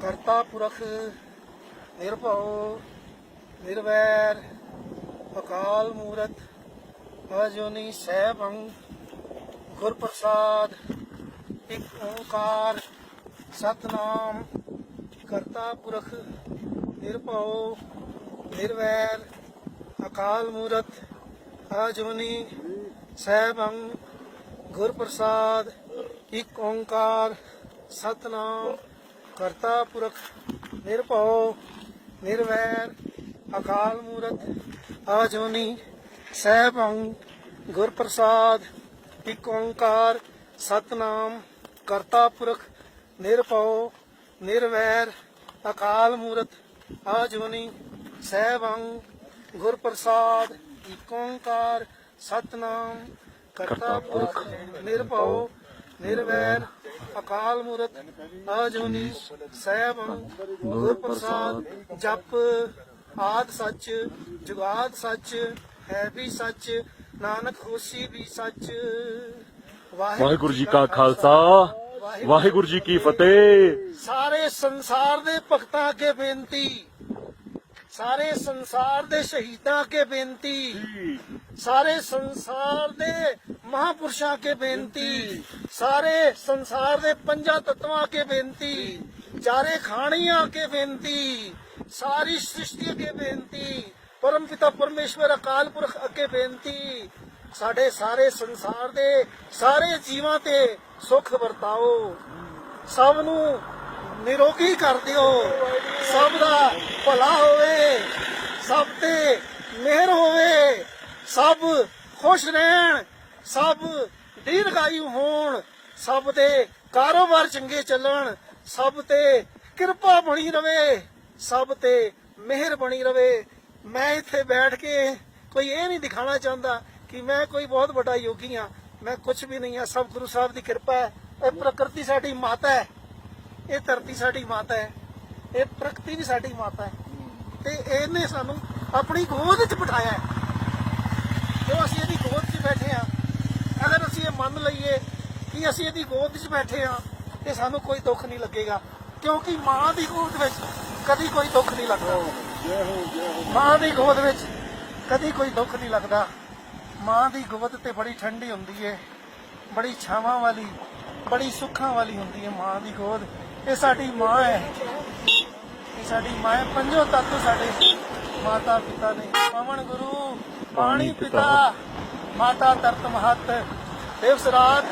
ਕਰਤਾ ਪੁਰਖ, ਨਿਰਭਉ, ਨਿਰਵੈਰ, ਅਕਾਲ ਮੂਰਤ, ਅਜੋਨੀ ਸੈਭੰ ਗੁਰ ਪ੍ਰਸਾਦ ਇੱਕ ਓੰਕਾਰ, ਸਤਨਾਮ, ਕਰਤਾ ਪੁਰਖ, ਨਿਰਭਉ, ਨਿਰਵੈਰ, ਅਕਾਲ ਮੂਰਤ, ਅਜੋਨੀ ਸੈਭੰ ਗੁਰ ਪ੍ਰਸਾਦ ਇੱਕ ਓੰਕਾਰ, ਸਤਨਾਮ ਕਰਤਾ ਪੁਰਖ ਨਿਰਭਉ ਨਿਰਵੈਰ ਅਕਾਲ ਮੂਰਤ ਆਜੋਨੀ ਸਹਿਬੰ ਗੁਰ ਪ੍ਰਸਾਦ ਇੱਕ ਓੰਕਾਰ ਸਤਨਾਮ ਕਰਤਾ ਪੁਰਖ ਨਿਰਭਉ ਨਿਰਵੈਰ ਅਕਾਲ ਮੂਰਤ ਆਜੋਨੀ ਸਹਿਬੰ ਗੁਰ ਪ੍ਰਸਾਦ ਇੱਕ ਓੰਕਾਰ ਸਤਨਾਮ ਕਰਤਾ ਪੁਰਖ ਨਿਰਭਉ ਨਿਰਵੈਰ ਅਕਾਲ ਮੂਰਤ ਆਜੂਨੀ ਸਹਿਬ ਗੁਰ ਪ੍ਰਸਾਦ ਜਪ ਆਦ ਸੱਚ ਜੁਗਾਦ ਸੱਚ ਹੈ ਵੀ ਸੱਚ ਨਾਨਕ ਹੋਸੀ ਵੀ ਸੱਚ। ਵਾਹਿਗੁਰੂ ਜੀ ਕਾ ਖਾਲਸਾ ਵਾਹਿਗੁਰੂ ਜੀ ਕੀ ਫਤਿਹ। ਸਾਰੇ ਸੰਸਾਰ ਦੇ ਭਗਤਾਂ ਅੱਗੇ ਬੇਨਤੀ। ਸਾਰੇ ਸੰਸਾਰ ਦੇ ਸ਼ਹੀਦਾਂ ਅੱਗੇ ਬੇਨਤੀ। ਸਾਰੇ ਸੰਸਾਰ ਦੇ ਮਹਾਪੁਰਸ਼ਾਂ ਅੱਗੇ ਬੇਨਤੀ, ਸਾਰੇ ਸੰਸਾਰ ਦੇ ਪੰਜਾਂ ਤੱਤਵਾਂ ਅੱਗੇ ਬੇਨਤੀ, ਚਾਰੇ ਖਾਣੀਆਂ ਅੱਗੇ ਬੇਨਤੀ, ਸਾਰੀ ਸ੍ਰਿਸ਼ਟੀ ਅੱਗੇ ਬੇਨਤੀ, ਪਰਮ ਪਿਤਾ ਪਰਮੇਸ਼ਵਰ ਅਕਾਲ ਪੁਰਖ ਅੱਗੇ ਬੇਨਤੀ, ਸਾਡੇ ਸਾਰੇ ਸੰਸਾਰ ਦੇ ਸਾਰੇ ਜੀਵਾਂ ਤੇ ਸੁਖ ਵਰਤਾਓ। ਸਭ ਨੂੰ ਨਿਰੋਗੀ ਕਰ ਦਿਓ। ਸਭ ਦਾ ਭਲਾ ਹੋਵੇ, ਸਭ ਤੇ ਮਿਹਰ ਹੋਵੇ। ਸਭ ਖੁਸ਼ ਰਹਿਣ, ਸਭ ਦੀਰਘਾਯੂ ਹੋਣ, ਸਭ ਦੇ ਕਾਰੋਬਾਰ ਚੰਗੇ ਚੱਲਣ, ਸਭ ਤੇ ਕਿਰਪਾ ਬਣੀ ਰਵੇ, ਸਭ ਤੇ ਮਿਹਰ ਬਣੀ ਰਵੇ। ਮੈਂ ਇੱਥੇ ਬੈਠ ਕੇ ਕੋਈ ਇਹ ਨਹੀਂ ਦਿਖਾਣਾ ਚਾਹੁੰਦਾ ਕਿ ਮੈਂ ਕੋਈ ਬਹੁਤ ਵੱਡਾ ਯੋਗੀ ਆ ਮੈਂ ਕੁਝ ਵੀ ਨਹੀਂ ਆ ਸਭ ਗੁਰੂ ਸਾਹਿਬ ਦੀ ਕਿਰਪਾ ਹੈ, ਇਹ ਪ੍ਰਕਿਰਤੀ ਸਾਡੀ ਮਾਤਾ ਹੈ, ਇਹ ਧਰਤੀ ਸਾਡੀ ਮਾਤਾ ਹੈ, ਇਹ ਪ੍ਰਕਿਰਤੀ ਵੀ ਸਾਡੀ ਮਾਤਾ ਹੈ। ਤੇ ਇਹਨੇ ਸਾਨੂੰ ਆਪਣੀ ਗੋਦ 'ਚ ਬਿਠਾਇਆ ਹੈ। ਜੋ ਅਸੀਂ ਇਹਦੀ ਗੋਦ 'ਚ ਬੈਠੇ ਆ ਅਗਰ ਅਸੀਂ ਇਹ ਮੰਨ ਲਈਏ ਕਿ ਅਸੀਂ ਇਹਦੀ ਗੋਦ 'ਚ ਬੈਠੇ ਆ ਤੇ ਸਾਨੂੰ ਕੋਈ ਦੁੱਖ ਨਹੀਂ ਲੱਗੇਗਾ। ਕਿਉਂਕਿ ਮਾਂ ਦੀ ਗੋਦ ਵਿੱਚ ਕਦੀ ਕੋਈ ਦੁੱਖ ਨਹੀਂ ਲੱਗਦਾ। ਮਾਂ ਦੀ ਗੋਦ ਵਿੱਚ ਕਦੀ ਕੋਈ ਦੁੱਖ ਨਹੀਂ ਲੱਗਦਾ। ਮਾਂ ਦੀ ਗੋਦ ਤੇ ਬੜੀ ਠੰਡੀ ਹੁੰਦੀ ਏ, ਬੜੀ ਛਾਵਾਂ ਵਾਲੀ, ਬੜੀ ਸੁੱਖਾਂ ਵਾਲੀ ਹੁੰਦੀ ਹੈ ਮਾਂ ਦੀ ਗੋਦ। ਇਹ ਸਾਡੀ ਮਾਂ ਹੈ। ਇਹ ਸਾਡੀ ਮਾਂ ਹੈ। ਪੰਜੋ ਤੱਤ ਸਾਡੇ ਮਾਤਾ ਪਿਤਾ ਨੇ ਪਵਨ ਗੁਰੂ ਪਾਣੀ ਪਿਤਾ। ਮਾਤਾ ਤਰਤ ਮਹਤ ਦੇਵ ਸਰਾਤ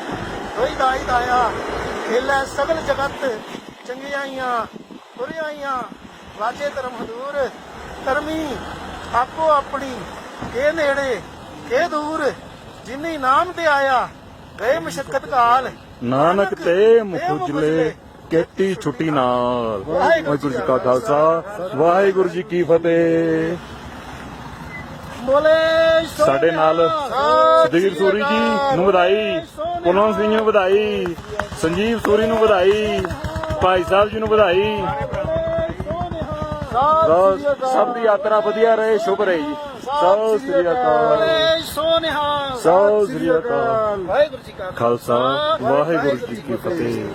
ਹੋਈ ਦਾਈ ਦਾਇਆ ਖੇਲੇ ਸਗਲ ਜਗਤ ਚੰਗਿਆਈਆਂ ਬੁਰੀਆਈਆਂ ਵਾਜੇ ਧਰਮ ਹਦੂਰ ਧਰਮੀ ਆਪੋ ਆਪਣੀ ਕੇ ਨੇੜੇ ਕੇ ਦੂਰ ਜਿਨੀ ਨਾਮ ਤੇ ਆਇਆ ਗਏ ਮਸ਼ਕਤ ਕਾਲ ਨਾਨਕ ਤੇ ਮੁਖੁਜਲੇ। ਕੇਤੀ ਛੁੱਟੀ ਨਾਲ। ਵਾਹਿਗੁਰੂ ਜੀ ਕਾ ਖਾਲਸਾ ਵਾਹਿਗੁਰੂ ਜੀ ਕੀ ਫਤਿਹ। ਬੋਲੇ ਸਾਡੇ ਨਾਲ ਸਦੀਰ ਸੂਰੀ ਜੀ ਨੂੰ ਵਧਾਈ ਪੁਲਨ ਸਿੰਘ ਨੂੰ ਵਧਾਈ ਸੰਜੀਵ ਸੂਰੀ ਨੂੰ ਵਧਾਈ ਭਾਈ ਸਾਹਿਬ ਜੀ ਨੂੰ ਵਧਾਈ। ਸਭ ਦੀ ਯਾਤਰਾ ਵਧੀਆ ਰਹੇ ਸ਼ੁਭ ਰਹੇ ਜੀ। ਸਤਿ ਸ੍ਰੀ ਅਕਾਲ। ਸੋਨਿਹਾ ਸਤਿ ਸ੍ਰੀ ਅਕਾਲ। ਵਾਹਿਗੁਰੂ ਜੀ ਕਾ ਖਾਲਸਾ ਵਾਹਿਗੁਰੂ ਜੀ ਕੀ ਫਤਿਹ।